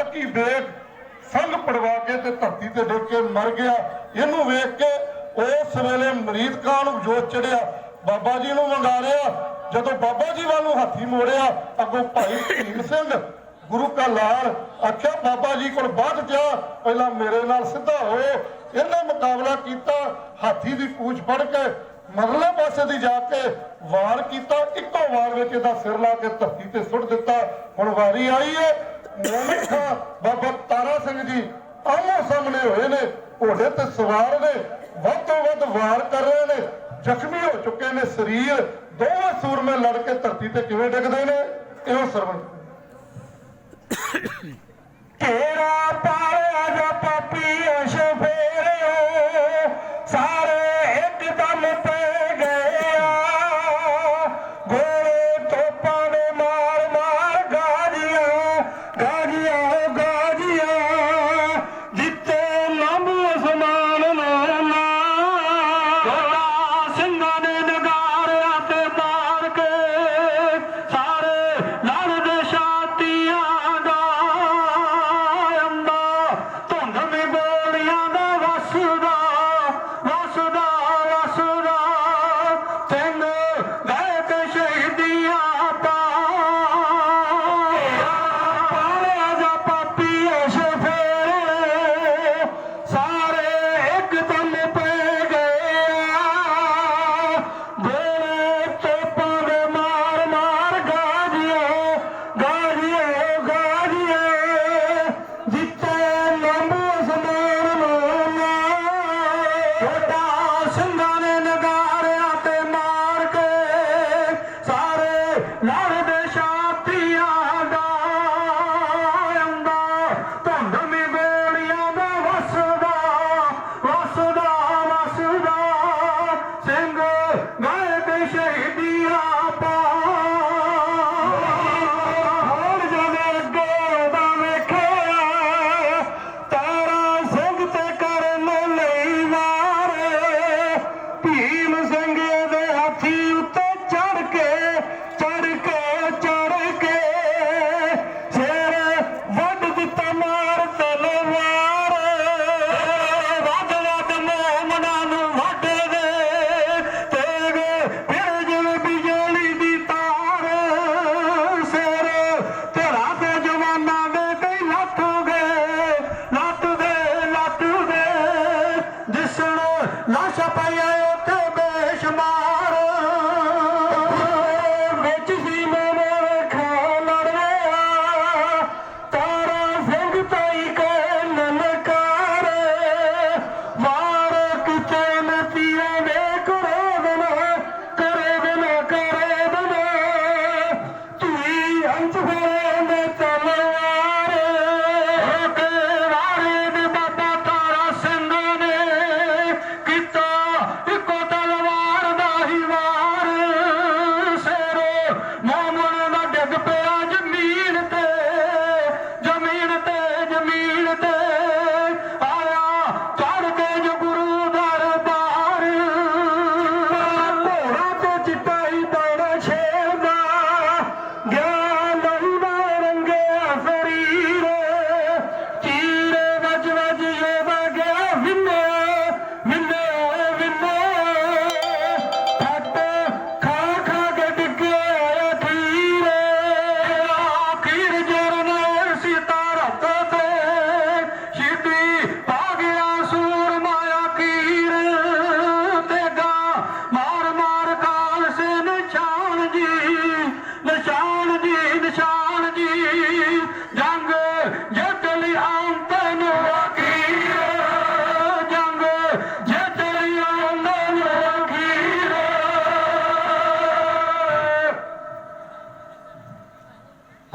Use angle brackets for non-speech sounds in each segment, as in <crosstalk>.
ਤੱਕੀ ਦੇਖ ਸੰਗ ਪੜਵਾ ਕੇ ਤੇ ਧਰਤੀ ਤੇ ਡਿੱਗ ਕੇ ਮਰ ਗਿਆ। ਇਹਨੂੰ ਵੇਖ ਕੇ ਉਸ ਵੇਲੇ ਮਰੀਦ ਖਾਨ ਨੂੰ ਜੋਤ ਚੜਿਆ। ਬਾਬਾ ਜੀ ਨੂੰ ਮੰਗਾ ਜਦੋਂ ਬਾਬਾ ਜੀ ਵੱਲ ਨੂੰ ਹੱਥੀ ਮੋੜਿਆ, ਅੱਗੋਂ ਭਾਈ ਭੀਮ ਸਿੰਘ, ਗੁਰੂ ਕਾ ਲਾਲ ਆਖਿਆ, ਬਾਬਾ ਜੀ ਕੋਲ ਬਾਅਦ ਜਾ ਪਹਿਲਾਂ ਮੇਰੇ ਨਾਲ ਸਿੱਧਾ ਹੋ। ਇਹਨੇ ਮੁਕਾਬਲਾ ਕੀਤਾ। ਹਾਥੀ ਦੀ ਪੂਛ ਫੜ ਕੇ ਮਗਲੇ ਪਾਸੇ ਦੀ ਜਾ ਕੇ ਵਾਰ ਕੀਤਾ। ਇੱਕੋ ਵਾਰ ਵਿੱਚ ਇਹਦਾ ਸਿਰ ਲਾ ਕੇ ਧਰਤੀ ਤੇ ਸੁੱਟ ਦਿੱਤਾ। ਹੁਣ ਵਾਰੀ ਆਈ ਏ। ਮੋਮਨ ਬਾਬਾ ਤਾਰਾ ਸਿੰਘ ਜੀ ਆਮੋ ਸਾਹਮਣੇ ਹੋਏ ਨੇ। ਘੋੜੇ ਤੇ ਸਵਾਰ ਨੇ, ਵੱਧ ਤੋਂ ਵੱਧ ਵਾਰ ਕਰ ਰਹੇ ਨੇ। ਜ਼ਖਮੀ ਹੋ ਚੁੱਕੇ ਨੇ ਸਰੀਰ। ਦੋਵੇਂ ਸੂਰਮੇ ਲੜ ਕੇ ਧਰਤੀ ਤੇ ਕਿਵੇਂ ਡਿੱਗਦੇ ਨੇ? ਇਹੋ ਸਰਵਣ। <coughs> ਤੇਰਾ Sapaya.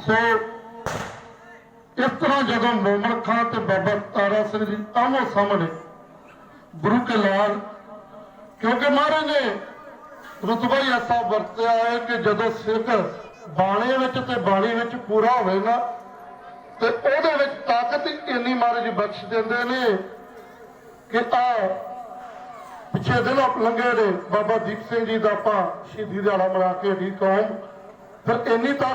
ਸੋ ਇਸ ਤਰ੍ਹਾਂ ਜਦੋਂ ਮੋਮਨ ਖਾਂ ਤੇ ਬਾਬਾ ਤਾਰਾ ਸਿੰਘ ਜੀ ਆਮੋ ਸਾਹਮਣੇ ਗੁਰੂ ਕੇ ਲਾਲ, ਕਿਉਂਕਿ ਮਹਾਰਾਜ ਨੇ ਰਤਬਾ ਹੀ ਐਸਾ ਵਰਤਿਆ ਹੈ ਕਿ ਜਦੋਂ ਸਿੱਖ ਬਾਣੇ ਵਿੱਚ ਤੇ ਬਾਣੀ ਵਿੱਚ ਪੂਰਾ ਹੋਵੇ ਨਾ, ਤੇ ਉਹਦੇ ਵਿੱਚ ਤਾਕਤ ਇੰਨੀ ਮਹਾਰਾਜ ਬਖਸ਼ ਦਿੰਦੇ ਨੇ ਕਿ ਆ ਪਿੱਛੇ ਦਿਨ ਆਪ ਲੰਘੇ ਨੇ, ਬਾਬਾ ਦੀਪ ਸਿੰਘ ਜੀ ਦਾ ਆਪਾਂ ਸ਼ਹੀਦੀ ਦਿਹਾੜਾ ਮਨਾ ਕੇ ਅਡੀ ਕੌਮ, ਫਿਰ ਇੰਨੀ ਤਾਕਤ